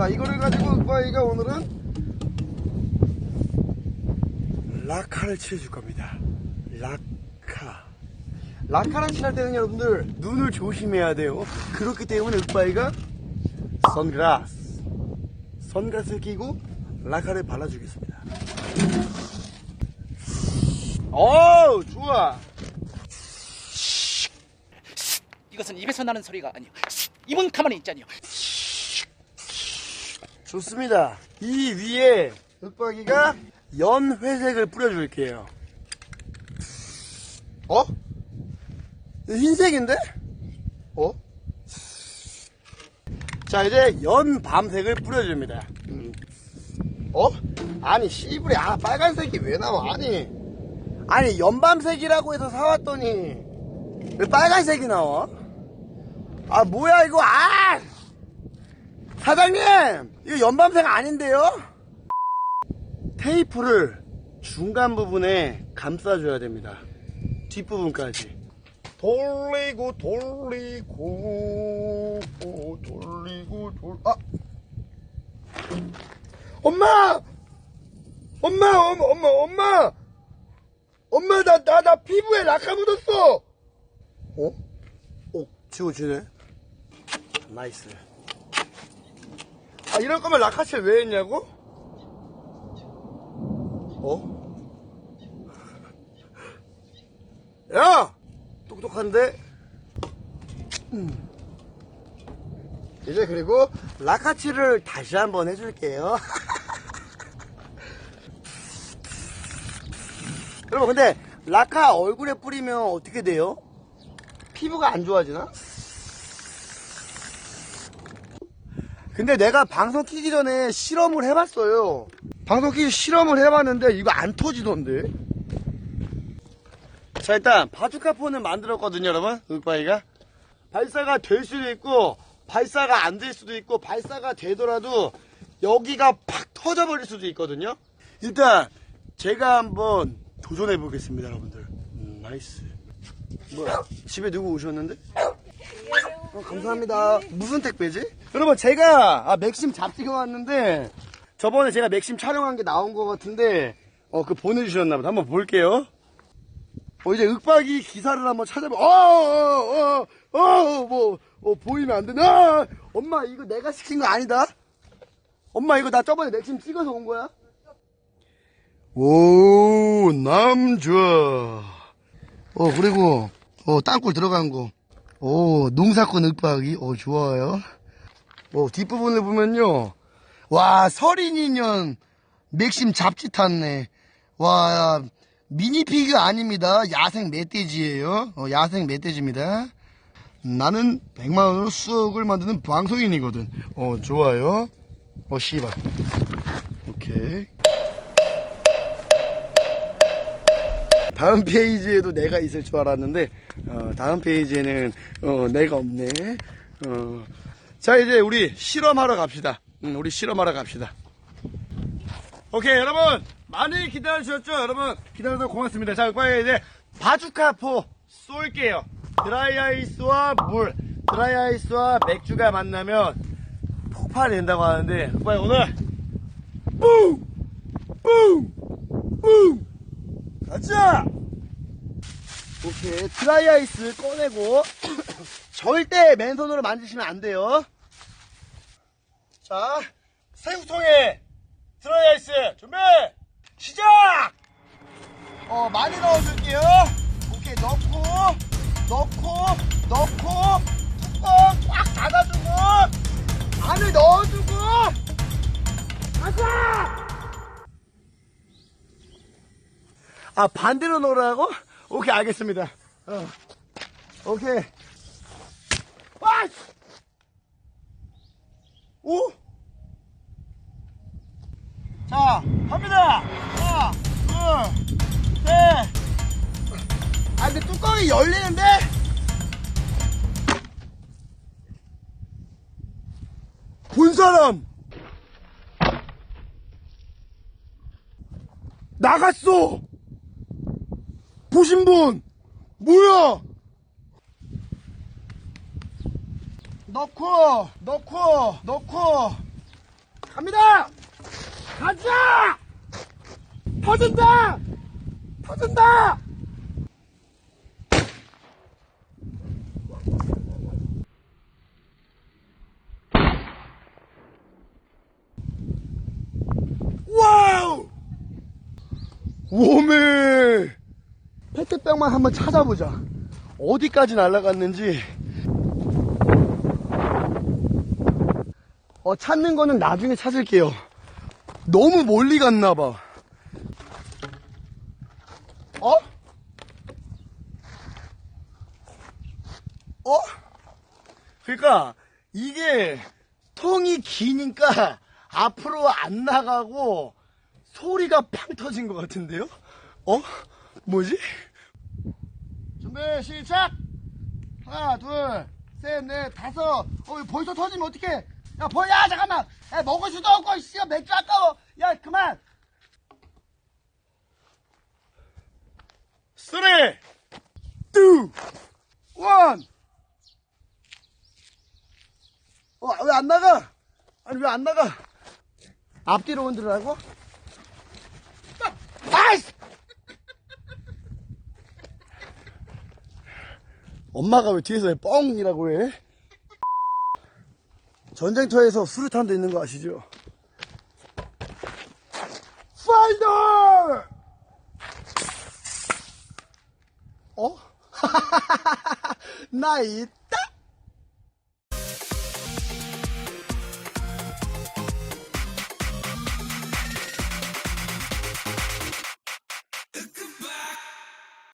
자, 이거를 가지고 윽바이가 오늘은 라카를 칠해줄 겁니다. 라카. 라카를 칠할 때는 여러분들 눈을 조심해야 돼요. 그렇기 때문에 윽바이가 선글라스. 선글라스를 끼고 라카를 발라주겠습니다. 어우, 좋아. 이것은 입에서 나는 소리가 아니요. 입은 가만히 있자니요. 좋습니다. 이 위에 윽박이가 연회색을 뿌려줄게요. 어? 흰색인데? 어? 자, 이제 연밤색을 뿌려줍니다. 음. 어? 아니, 씨부리, 아, 빨간색이 왜 나와? 아니, 아니, 연밤색이라고 해서 사왔더니, 왜 빨간색이 나와? 아, 뭐야, 이거, 아! 사장님! 이거 연밤색 아닌데요? 테이프를 중간 부분에 감싸줘야 됩니다. 뒷부분까지. 돌리고, 돌리고, 돌리고, 돌, 아! 엄마! 엄마, 엄마, 엄마, 엄마! 엄마, 나, 나, 나 피부에 라카 묻었어! 어? 어, 지워지네. 나이스. 아, 이럴 거면 라카칠 왜 했냐고? 어? 야! 똑똑한데? 음. 이제 그리고 라카칠을 다시 한번 해줄게요. 여러분, 근데 라카 얼굴에 뿌리면 어떻게 돼요? 피부가 안 좋아지나? 근데 내가 방송 키기 전에 실험을 해봤어요. 방송 키기 실험을 해봤는데 이거 안 터지던데. 자 일단 바주카폰을 만들었거든요 여러분 윽바이가 발사가 될 수도 있고 발사가 안 될 수도 있고 발사가 되더라도 여기가 팍 터져버릴 수도 있거든요 일단 제가 한번 도전해 보겠습니다 여러분들 음, 나이스 뭐야 집에 누구 오셨는데? 어, 감사합니다. 무슨 택배지? 여러분, 제가, 아, 맥심 잡지가 왔는데, 저번에 제가 맥심 촬영한 게 나온 것 같은데, 어, 그 보내주셨나보다. 한번 볼게요. 어, 이제 윽박이 기사를 한번 찾아봐. 어, 어, 어, 어, 뭐, 어, 보이면 안 되나? 아, 엄마, 이거 내가 시킨 거 아니다? 엄마, 이거 나 저번에 맥심 찍어서 온 거야? 오, 남자. 어, 그리고, 어, 땅굴 들어간 거. 오, 농사꾼 윽박이, 오, 좋아요. 오, 뒷부분을 보면요. 와, 서린이년 맥심 잡지 탔네. 와, 미니피그 아닙니다. 야생 멧돼지예요. 어, 야생 멧돼지입니다. 나는 100만원으로 수억을 만드는 방송인이거든. 어, 좋아요. 어, 씨발. 오케이. 다음 페이지에도 내가 있을 줄 알았는데 어, 다음 페이지에는 어, 내가 없네. 어. 자 이제 우리 실험하러 갑시다. 음, 우리 실험하러 갑시다. 오케이 여러분 많이 기다려주셨죠? 여러분 기다려서 고맙습니다. 자 빨리 이제 바주카포 쏠게요. 드라이아이스와 물, 드라이아이스와 맥주가 만나면 폭발이 된다고 하는데 빨리 오늘 뿡! 뿡! 뿡! 가자! 오케이. 드라이 아이스 꺼내고, 절대 맨손으로 만지시면 안 돼요. 자, 새우통에 드라이 아이스 준비! 시작! 어, 많이 넣어줄게요. 오케이, 넣고, 넣고, 넣고, 뚜껑 꽉 닫아주고, 안을 넣어주고, 아, 반대로 넣으라고? 오케이, 알겠습니다. 어. 오케이. 와! 오! 자, 갑니다! 하나, 둘, 셋. 아, 근데 뚜껑이 열리는데? 본 사람! 나갔어! 보신 분 뭐야 넣고 넣고 넣고 갑니다! 가자! 터진다! 터진다! 와우! 오메! 페트병만 한번 찾아보자. 어디까지 날아갔는지. 어, 찾는 거는 나중에 찾을게요. 너무 멀리 갔나봐. 어? 어? 그러니까 이게 통이 기니까 앞으로 안 나가고 소리가 팡 터진 것 같은데요? 어? 뭐지? 준비 시작! 하나 둘셋넷 다섯 어 벌써 터지면 어떡해 야 벌 야 잠깐만 야 먹을 수도 없고 씨야 맥주 아까워 야 그만 쓰리 투 원. 어, 왜 안 나가? 아니, 왜 안 나가? 앞뒤로 흔들으라고? 아이씨! 엄마가 왜 뒤에서 왜 뻥이라고 해? 전쟁터에서 수류탄도 있는 거 아시죠? 파이터! 어? 나잇